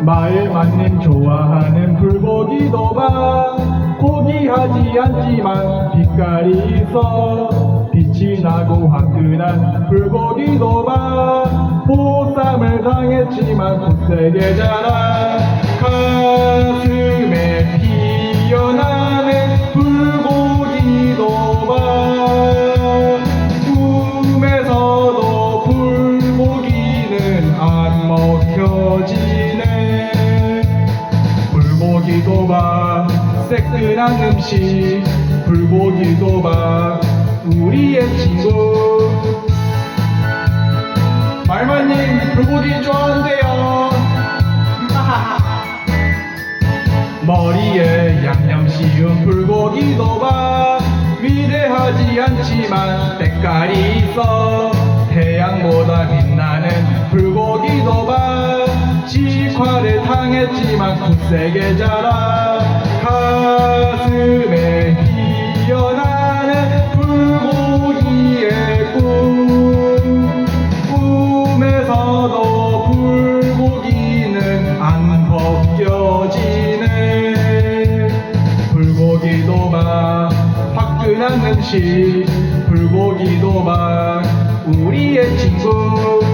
마을 만님 좋아하는 불고기 도박 고기하지 않지만 빛깔이 있어. 빛이 나고 화끈한 불고기 도박 보쌈을 당했지만 굳세게 자라 안 먹혀지네. 불고기 도박 새끈한 음식. 불고기 도박 우리의 친구. 말마님 불고기 좋아한대요. 머리에 양념 씌운 불고기 도박 위대하지 않지만 때깔이 있어 태양보다 직화를 당했지만 굳세게 자라 가슴에 피어나는 불고기의 꿈. 꿈에서도 불고기는 안 벗겨지네. 불고기 도박 화끈한 음식 불고기 도박 우리의 친구